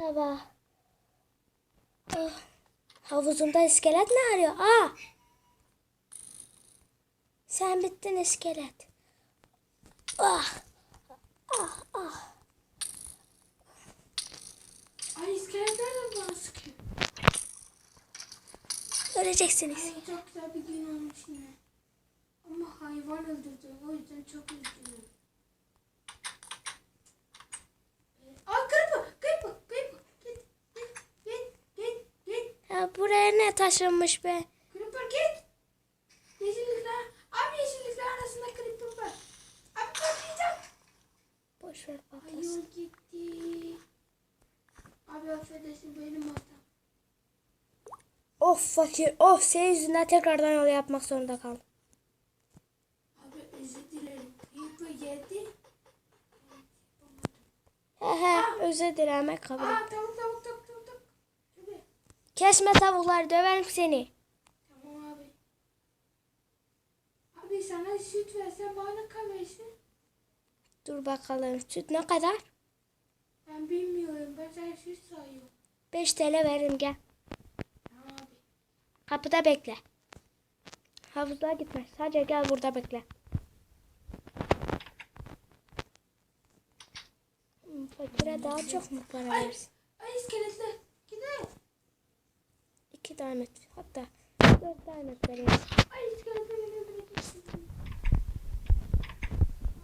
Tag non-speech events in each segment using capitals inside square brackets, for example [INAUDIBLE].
Merhaba. Ah, havuzumda iskelet ne arıyor? Aa! Sen bittin iskelet. Ah! Ah! Ah! Ay iskeletler de bana sıkıyor. Öleceksiniz. Ay çok güzel bir gün olmuş yine. Ama hayvan öldürdüm. O yüzden çok üzgünüm. Ee, Aa kırpı, kırpı, kırpı. Git, git, git, git, git. Ya buraya ne taşınmış be? Kırpı git. Yeşillikler, abi yeşillikler arasında kırpı var. Abi patlayacak. Boş ver patlasın. yol gitti. Abi affedersin benim hatam. Of fakir. Of senin yüzünden tekrardan yol yapmak zorunda kaldım. Abi özür dilerim. Kırpı yedi. He he özür dilemek kabul. Aa tavuk tavuk tavuk. Kesme tavukları döverim seni. Tamam abi. Abi sana süt versem bana kahvesi. Dur bakalım süt ne kadar? Ben bilmiyorum. Ben sana süt sayıyorum. 5 TL veririm gel. Tamam abi. Kapıda bekle. Havuzluğa gitme. Sadece gel burada bekle. Fakire daha çok mu para versin? ay iskeletler. Gidelim. İki tane hatta dört tane vereyim.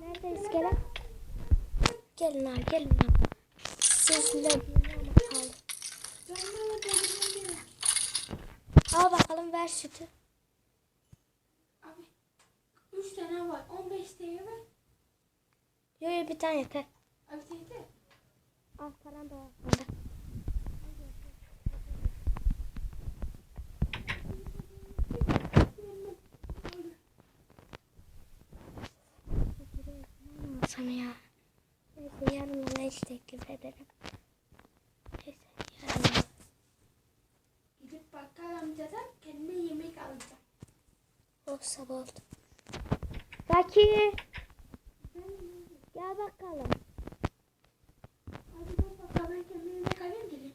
Nerede iskelet? Gelin abi gelin abi. Sizinle bakalım. Al bakalım ver sütü. Abi. Üç tane var. 15 TL ver. Yo yo bir tane yeter. Abi teyze. Al param da var Sana ya. Neyse yarın ona iş teklif ederim. Neyse yarın. Gidip bakkal amcadan kendime yemek alacağım. Oh sabah oldu. Fakir. Gel bakalım. Abi ben bakkaldan kendime yemek alayım gelin.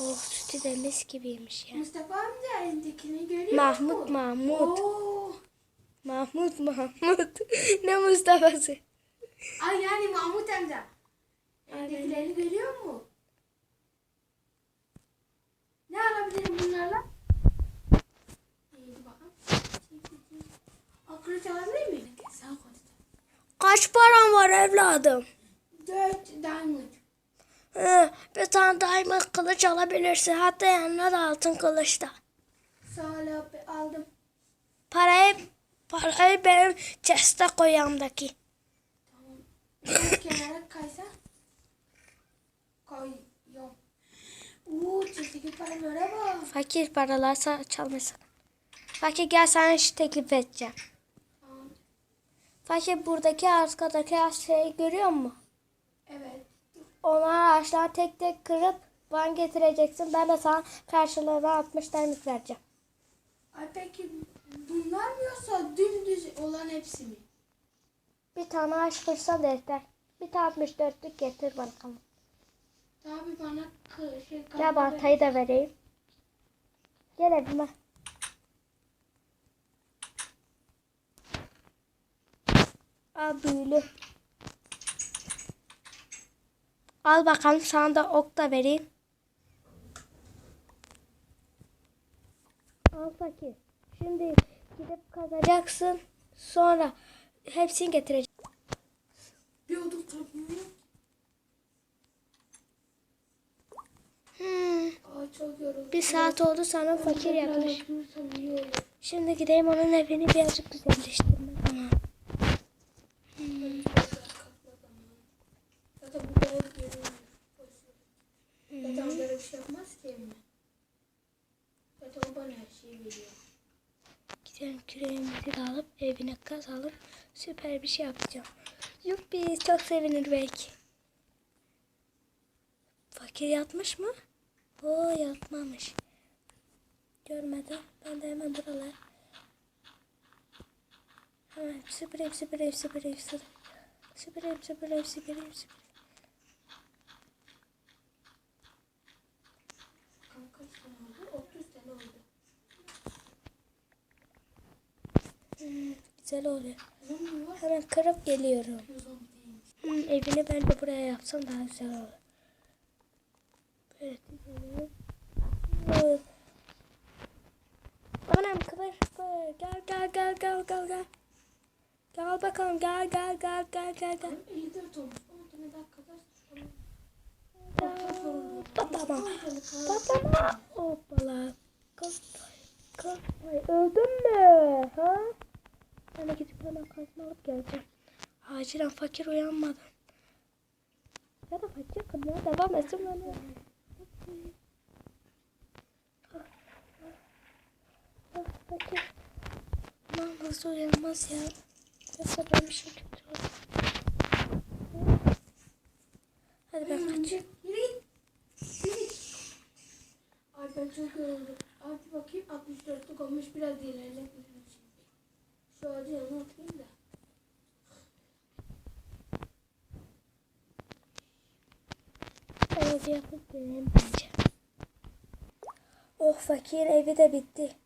Oh sütü de mis gibiymiş ya. Mustafa amca elindekini görüyor Mahmut musun? Mahmut. Oo. Mahmut Mahmut. [LAUGHS] ne Mustafa'sı? Ay yani Mahmut amca. Elindekileri görüyor mu? Ne alabilirim bunlarla? Akıllı çalabilir miyim? Kaç paran var evladım? Dört diamond. Hı, bir tane diamond kılıç alabilirsin. Hatta yanına da altın kılıç da. Sağ ol abi aldım. Parayı, parayı benim chest'e koyamdaki. Tamam. Kenara kaysa. Koy. Yok. Uuu çiftlik paralara bak. Fakir paralarsa çalmasın. Fakir gel sana iş teklif edeceğim. Tamam. Fakir buradaki arkadaki şeyi görüyor musun? Evet. Onlar ağaçları tek tek kırıp bana getireceksin. Ben de sana karşılığında 60 diamond vereceğim. Ay peki bunlar mı yoksa dümdüz olan hepsi mi? Bir tane da yeter. Bir tane 64'lük getir bakalım. Tabi bana şey Gel baltayı da vereyim. Gel evime. Al büyülü. Al bakalım sana da ok da vereyim. Al fakir. Şimdi gidip kazacaksın. Sonra hepsini getireceksin. Bir odun. Hmm, çok yoruldum. bir saat oldu sana fakir yapmış. Şimdi gideyim onun evini birazcık güzelleştirmem. Tamam. Zaten bu kadar geliyor. Zaten onlara bir şey yapmaz ki evime. Zaten o bana her şeyi veriyor. Gidelim küreğimizi de alıp alıp süper bir şey yapacağım. Yuppi çok sevinir belki. Fakir yatmış mı? Oo yatmamış. Görmeden ben de hemen buralar. Hemen süpüreyim süpüreyim süpüreyim süpüreyim. Süpüreyim süpüreyim süpüreyim süpüreyim. Bakalım kaç tane oldu? 30 tane oldu. Güzel oluyor. Hemen kırıp geliyorum. Hmm, evini ben de buraya yapsam daha güzel olur. Böyle. Evet. Anam kıvır kıvır. Gel gel gel gel gel gel. Gel bakalım gel gel gel gel gel gel. 54 olmuş. 10 tane daha kadar. Babama. Babama. Hoppala. Kafay. Kafay. Öldün mü? Ha? Ben de gidip hemen kazma alıp geleceğim. Acilen fakir uyanmadan. Ya da fakir kılmaya devam etsin. Ah, Fakir. Aman hızlı uyanmaz ya. Yoksa ben bir şey kötü olur. Hadi ben kaçayım. Ay ben çok yoruldum. Hadi bakayım 64'lük olmuş. Biraz ilerleyebilirim ağacı yanına atayım da. Yapıp. Oh fakir evi de bitti.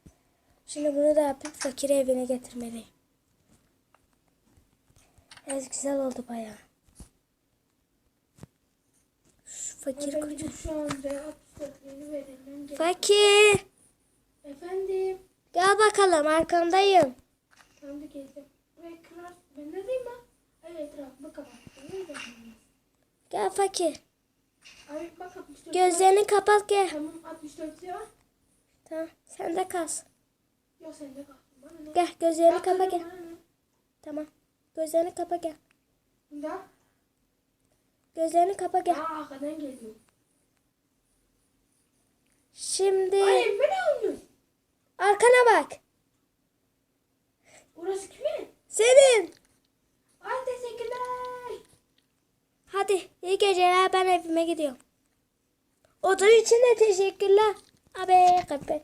Şimdi bunu da yapıp fakiri evine getirmeliyim. Evet güzel oldu bayağı. Şu fakir koca. şu anda 64'lüğünü verelim. Gel. Fakir Efendim. gel bakalım arkandayım. Da geleceğim. Buraya kırar. Ben neredeyim lan? Ay etrafıma kapattım. Gel fakir. Ay bak 64. Gözlerini kapat gel. Tamam 64 ya. Tamam sen de kas. Yok sen de ne? Gel gözlerini Bak, kapa gel. Tamam. Gözlerini kapa gel. Da. Gözlerini kapa gel. Aa arkadan geliyor. Şimdi Ay bu ne olmuş? arkana bak. Orası kimin? Senin. Ay teşekkürler. Hadi iyi geceler ben evime gidiyorum. Odun için de teşekkürler. Abi kapı.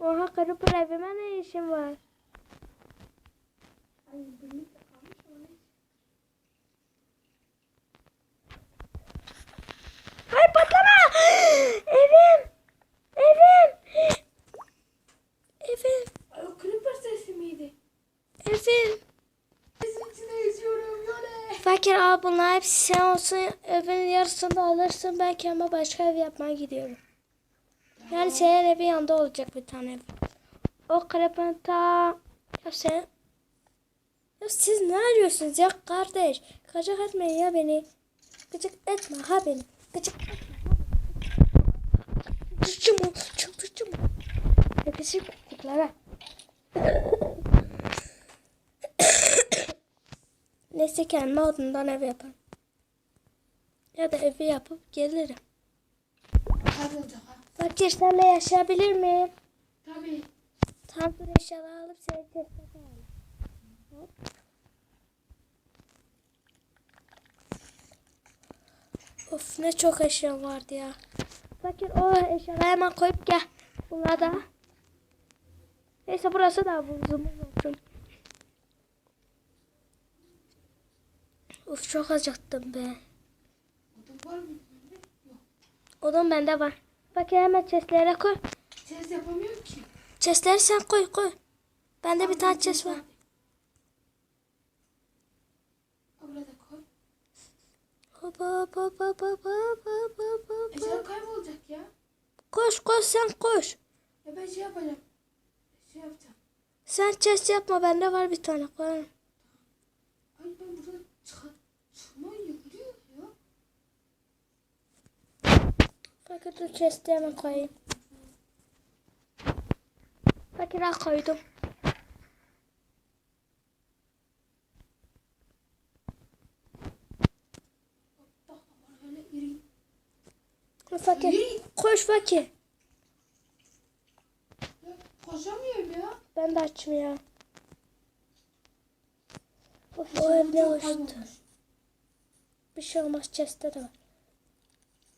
Oha karı evime ne işin var? Ay patlama. [GASPS] Evim. Evim. Ay o creeper sesi miydi? Evim. Sesin içine yüzüyorum yole. Fakir al bunlar hepsi sen olsun. Evin yarısını da alırsın. Belki ama başka ev yapmaya gidiyorum. Yani senin evi yanında olacak bir tane ev. O krepanta. Ya sen. Ya siz ne arıyorsunuz ya kardeş? Gıcık etmeyin ya beni. Gıcık etme ha beni. Gıcık etme. Çıldıracağım o. Çıldıracağım o. Yakışık kokuklara. Neyse kendime odundan ev yaparım. Ya da evi yapıp gelirim. Fakir senle yaşayabilir miyim? Tabii. Tam dur eşyaları alıp seni teste koyalım. Hop. Of ne çok eşya vardı ya. Fakir o eşyaları hemen koyup gel. Bunlar da. Neyse burası da buzumuz olsun. Of çok acıktım be. Odun bende var. Bak hemen chestlere koy. Chest yapamıyorum ki. Chestleri sen koy koy. Bende Abi bir tane chest var. Ba ba ba ba ba ba ba ba. Ecel kaybolacak ya. Koş koş sen koş. Ya ben şey yapacağım. Şey yapacağım. Sen chest yapma bende var bir tane koyarım. Ay ben buradan çıkar. Çıkmayı yıkılıyor ya. Fakir dur chest'i hemen koyayım. Fakir al koydum. Fakir koş fakir. Ya. Ben de açım ya. Of, o evde hoştu. Bir şey olmaz chest'te de var.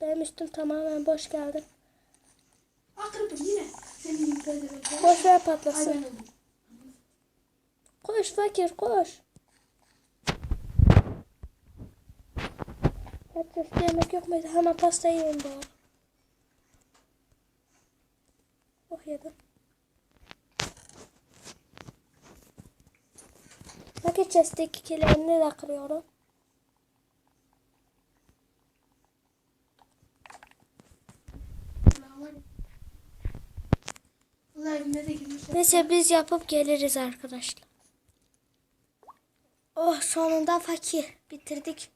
Benim üstüm tamamen boş geldi. Akırdım yine. Senin boş şey. ver patlasın. Koş fakir koş. Patatesli yemek yok muydu? Hemen pasta yiyeyim bari. Oh yedim. Paket kırıyorum. Bunlar evime de girmişler. Neyse biz yapıp geliriz arkadaşlar. Oh sonunda fakir. Bitirdik.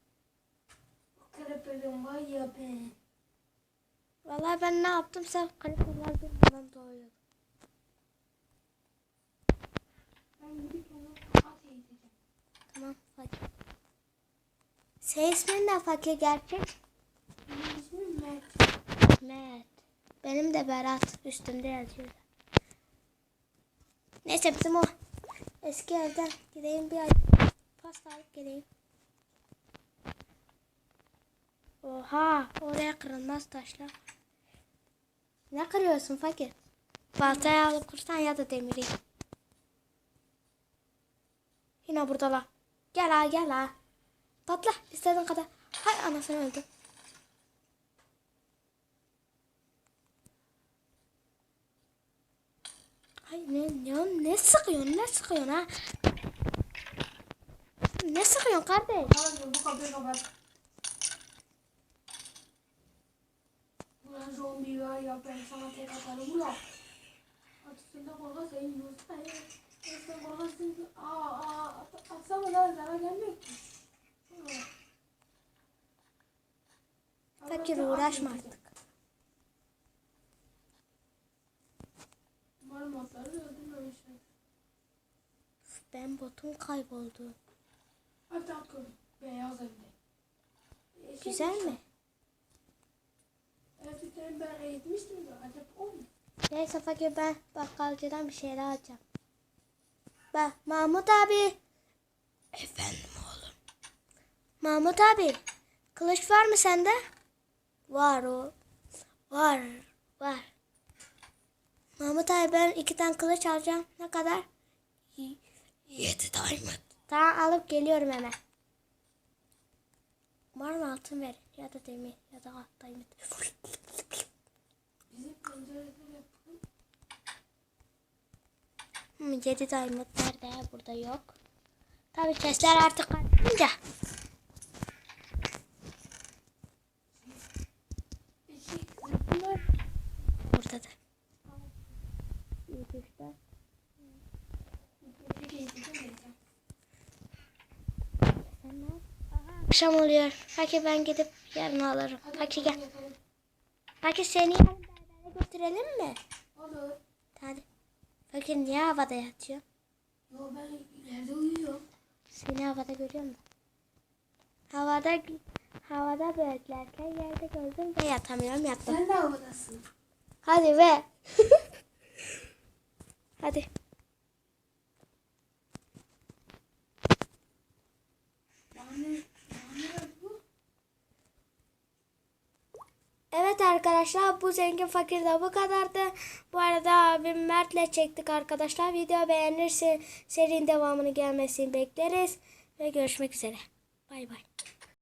Ya ben. Ne yaptımsa kaliforlar durmadan doğuyor. Ben gidip. Tamam fakir. Senin ismin ne fakir gerçek? Benim ismim Mert. Mert. Benim de Berat. Üstümde yazıyor. Neyse bizim o eski evden gideyim bir ay pasta alıp geleyim. Oha oraya kırılmaz taşlar. Ne kırıyorsun fakir? Baltayı alıp kırsan ya da demiri. Yine buradalar. Gel ha gel ha. Patla istediğin kadar. Hay anasını öldü. Ay ne ne ne sıkıyorsun ne sıkıyorsun ha? Ne sıkıyorsun kardeş? Hadi bu kapıyı kapat. Ulan zombi var ya ben sana tek atarım ulan. Atısında korka sayın Musa. Fakir uğraşma artık. Ben botum kayboldu. Beyaz evde. Yeşil Güzel mi? Erkekleri ben eğitmiştim de acaba o mu? Neyse fakir ben bakkalcıdan bir şeyler alacağım. Bak Mahmut abi. Efendim oğlum. Mahmut abi. Kılıç var mı sende? Var o. Var. Var. Mahmut abi ben iki tane kılıç alacağım. Ne kadar? Yedi diamond. Tamam alıp geliyorum hemen. Var mı altın ver ya da demir ya da diamond. Bizim pencereleri yapalım. Hmm, 7 diamond nerede? Burada yok. Tabii chestler artık. Bunlar. Burada da. Akşam oluyor. Peki ben gidip yarın alırım. Peki gel. Peki seni yarın götürelim mi? Peki niye havada yatıyor? Yo ben yerde uyuyorum. Seni havada görüyor musun? Havada havada beklerken yerde gördüm ve yatamıyorum yattım. Sen de havadasın. Hadi be. [LAUGHS] Hadi. Yani, yani bu. Evet arkadaşlar bu zengin fakir de bu kadardı. Bu arada abim Mert'le çektik arkadaşlar. Video beğenirse serinin devamını gelmesini bekleriz. Ve görüşmek üzere. Bay bay.